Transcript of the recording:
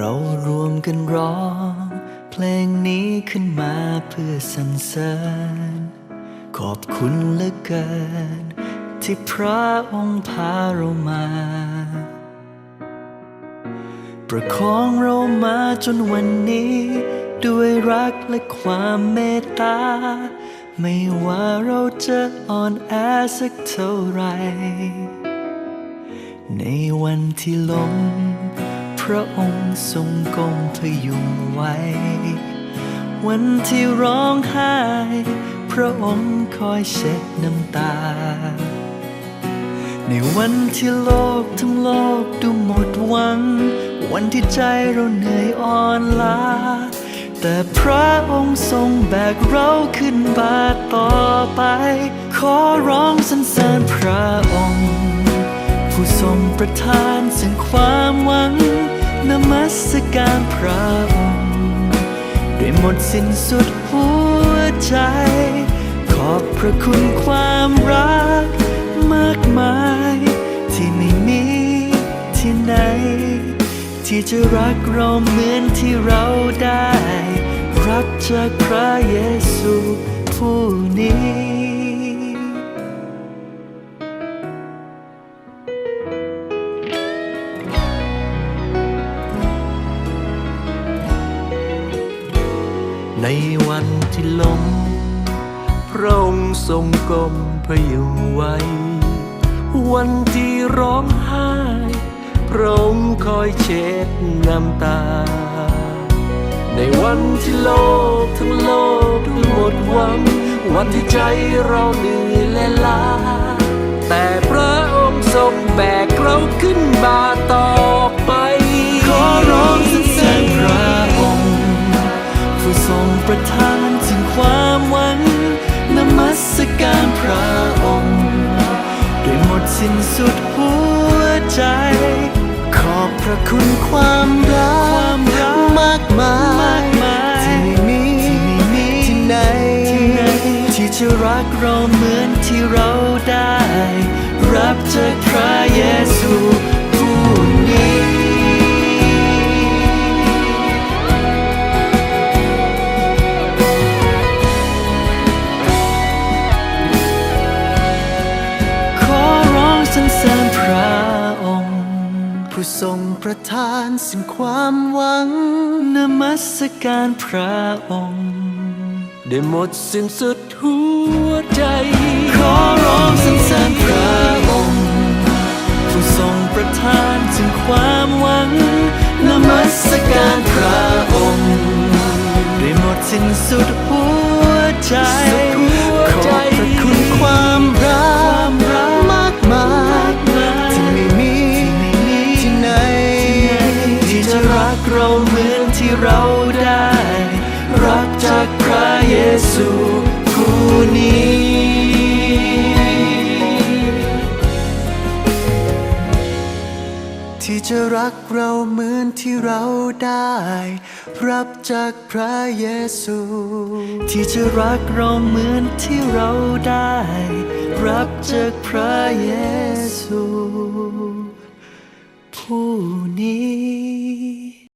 รารวมกันร้อง เพลงนี้ขึ้นมาเพื่อสรรเสริญ ขอบคุณเหลือเกิน ที่พระองค์พาเรามา ประคองเรามาจนวันนี้ ด้วยรักและความเมตตา ไม่ว่าเราจะอ่อนแอสักเท่าไหรในวันที่ล้ม พระองค์ทรงกลมพยุงไว้ วันที่ร้องไห้ พระองค์คอยเช็ดน้ำตา ในวันที่โลกทั้งโลกดูหมดหวัง วันที่ใจเราเหนื่อยอ่อนล้า แต่พระองค์ทรงแบกเราขึ้นบาต่อไป ขอร้องสรรเสริญพระองค์ ผู้ทรงประทานซึ่งความหวัง สการพระองค์ด้วยหมดสิ้นสุดหัวใจ ขอบพระคุณความรักมากมาย ที่ไม่มีที่ไหน ที่จะรักเราเหมือนที่เราได้ รับจากพระเยซูผู้นี้ ในวันที่ล้มพระองค์ทรงกลมพยุงไว้ วันที่ร้องไห้พระองค์คอยเช็ดน้ำตา ในวันที่โลกทั้งโลกดูหมดหวัง วันที่ใจเราเหนื่อยและล้า ประทานถึงความหวังนมัสการพระองค์ด้วยหมดสิ้นสุดหัวใจ ขอบพระคุณความรักมากมายที่ไม่มีที่ไหน ที่จะรักเราเหมือนที่เราได้ รับจาก ผู้ทรงประทานสิ่งความหวังนมัสการพระองค์ ได้หมดสิ้นสุดหัวใจ ขอร้องสรรเสริญพระองค์ ผู้ทรงประทานถึงความหวังนมัสการพระองค์ได้หมดสิ้นสุดหัวใจขอบพระคุณความ เราได้ รับจากพระเยซูผู้นี้ที่จะรักเราเหมือนที่เราได้ รับจากพระเยซู ที่จะรักเราเหมือนที่เราได้ รับจากพระเยซู ผู้นี้